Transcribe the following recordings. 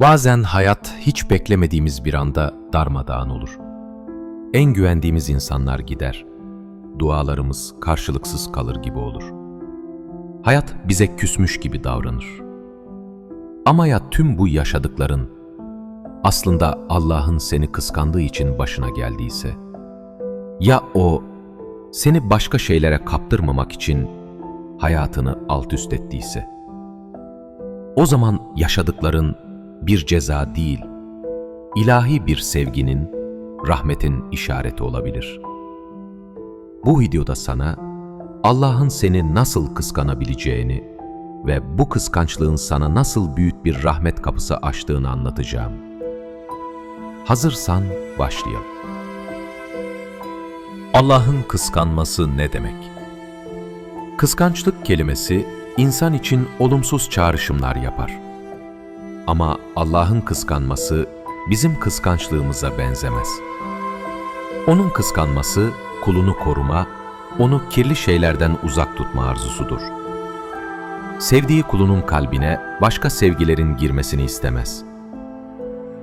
Bazen hayat hiç beklemediğimiz bir anda darmadağın olur. En güvendiğimiz insanlar gider. Dualarımız karşılıksız kalır gibi olur. Hayat bize küsmüş gibi davranır. Ama ya tüm bu yaşadıkların aslında Allah'ın seni kıskandığı için başına geldiyse? Ya o seni başka şeylere kaptırmamak için hayatını alt üst ettiyse? O zaman yaşadıkların bir ceza değil, ilahi bir sevginin, rahmetin işareti olabilir. Bu videoda sana Allah'ın seni nasıl kıskanabileceğini ve bu kıskançlığın sana nasıl büyük bir rahmet kapısı açtığını anlatacağım. Hazırsan başlayalım. Allah'ın kıskanması ne demek? Kıskançlık kelimesi insan için olumsuz çağrışımlar yapar. Ama Allah'ın kıskanması bizim kıskançlığımıza benzemez. Onun kıskanması kulunu koruma, onu kirli şeylerden uzak tutma arzusudur. Sevdiği kulunun kalbine başka sevgilerin girmesini istemez.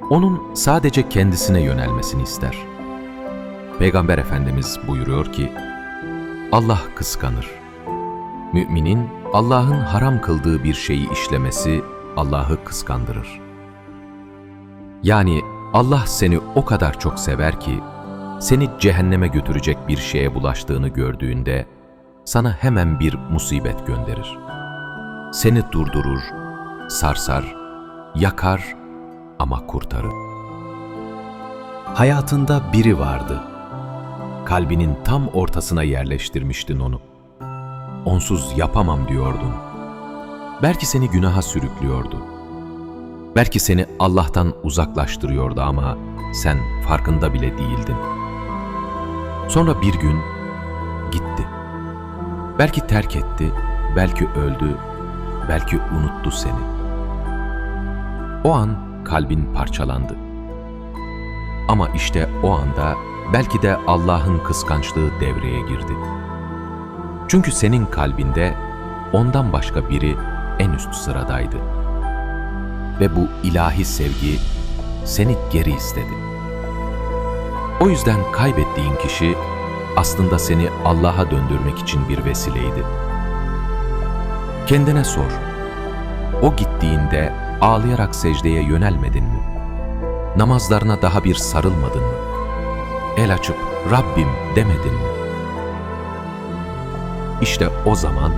Onun sadece kendisine yönelmesini ister. Peygamber Efendimiz buyuruyor ki, Allah kıskanır. Müminin Allah'ın haram kıldığı bir şeyi işlemesi Allah'ı kıskandırır. Yani Allah seni o kadar çok sever ki, seni cehenneme götürecek bir şeye bulaştığını gördüğünde, sana hemen bir musibet gönderir. Seni durdurur, sarsar, yakar ama kurtarır. Hayatında biri vardı. Kalbinin tam ortasına yerleştirmiştin onu. Onsuz yapamam diyordun. Belki seni günaha sürüklüyordu. Belki seni Allah'tan uzaklaştırıyordu ama sen farkında bile değildin. Sonra bir gün gitti. Belki terk etti, belki öldü, belki unuttu seni. O an kalbin parçalandı. Ama işte o anda belki de Allah'ın kıskançlığı devreye girdi. Çünkü senin kalbinde ondan başka biri en üst sıradaydı. Ve bu ilahi sevgi seni geri istedi. O yüzden kaybettiğin kişi aslında seni Allah'a döndürmek için bir vesileydi. Kendine sor. O gittiğinde ağlayarak secdeye yönelmedin mi? Namazlarına daha bir sarılmadın mı? El açıp Rabbim demedin mi? İşte o zaman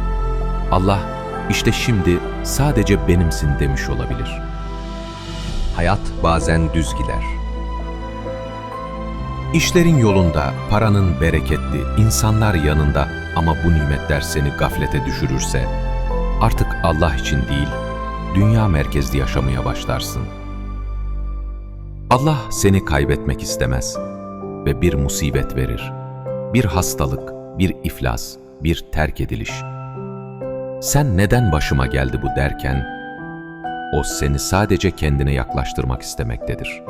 Allah işte şimdi sadece benimsin demiş olabilir. Hayat bazen düz gider. İşlerin yolunda, paranın bereketli, insanlar yanında ama bu nimetler seni gaflete düşürürse, artık Allah için değil, dünya merkezli yaşamaya başlarsın. Allah seni kaybetmek istemez ve bir musibet verir. Bir hastalık, bir iflas, bir terk ediliş. Sen neden başıma geldi bu derken, o seni sadece kendine yaklaştırmak istemektedir.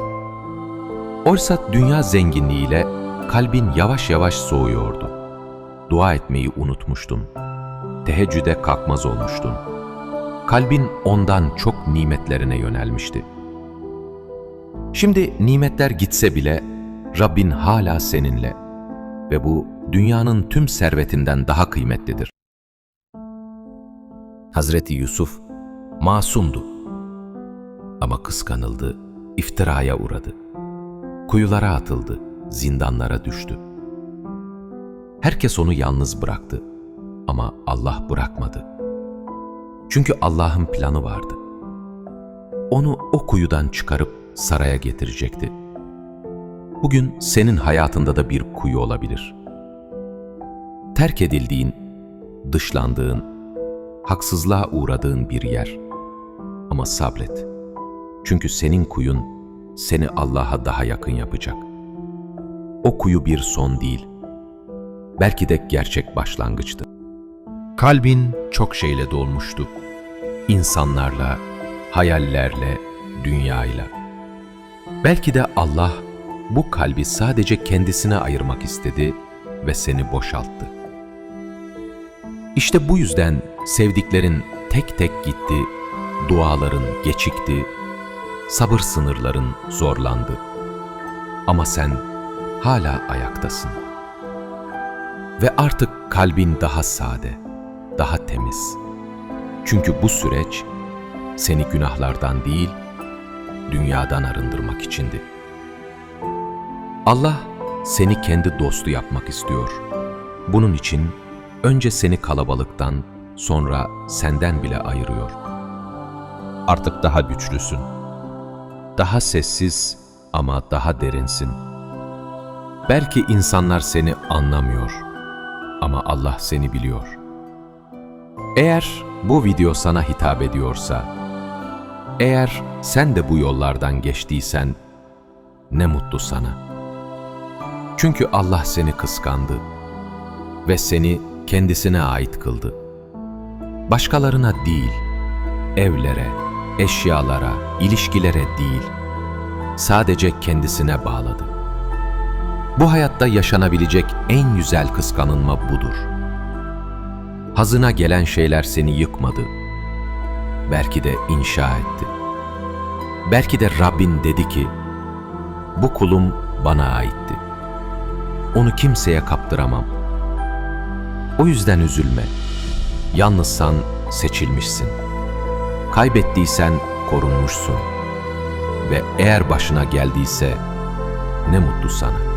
Oysa dünya zenginliğiyle kalbin yavaş yavaş soğuyordu. Dua etmeyi unutmuştun. Teheccüde kalkmaz olmuştun. Kalbin ondan çok nimetlerine yönelmişti. Şimdi nimetler gitse bile Rabbin hala seninle ve bu dünyanın tüm servetinden daha kıymetlidir. Hazreti Yusuf masumdu ama kıskanıldı, iftiraya uğradı. Kuyulara atıldı, zindanlara düştü. Herkes onu yalnız bıraktı ama Allah bırakmadı. Çünkü Allah'ın planı vardı. Onu o kuyudan çıkarıp saraya getirecekti. Bugün senin hayatında da bir kuyu olabilir. Terk edildiğin, dışlandığın, haksızlığa uğradığın bir yer. Ama sabret. Çünkü senin kuyun seni Allah'a daha yakın yapacak. O kuyu bir son değil. Belki de gerçek başlangıçtı. Kalbin çok şeyle dolmuştu. İnsanlarla, hayallerle, dünyayla. Belki de Allah bu kalbi sadece kendisine ayırmak istedi ve seni boşalttı. İşte bu yüzden sevdiklerin tek tek gitti, duaların geçikti, sabır sınırların zorlandı. Ama sen hala ayaktasın. Ve artık kalbin daha sade, daha temiz. Çünkü bu süreç seni günahlardan değil, dünyadan arındırmak içindi. Allah seni kendi dostu yapmak istiyor. Bunun için önce seni kalabalıktan, sonra senden bile ayırıyor. Artık daha güçlüsün. Daha sessiz ama daha derinsin. Belki insanlar seni anlamıyor ama Allah seni biliyor. Eğer bu video sana hitap ediyorsa, eğer sen de bu yollardan geçtiysen ne mutlu sana. Çünkü Allah seni kıskandı ve seni kendisine ait kıldı. Başkalarına değil, evlere, eşyalara, ilişkilere değil, sadece kendisine bağladı. Bu hayatta yaşanabilecek en güzel kıskanılma budur. Hazına gelen şeyler seni yıkmadı. Belki de inşa etti. Belki de Rabbin dedi ki, bu kulum bana aitti. Onu kimseye kaptıramam. O yüzden üzülme. Yalnızsan seçilmişsin. Kaybettiysen korunmuşsun. Ve eğer başına geldiyse ne mutlu sana.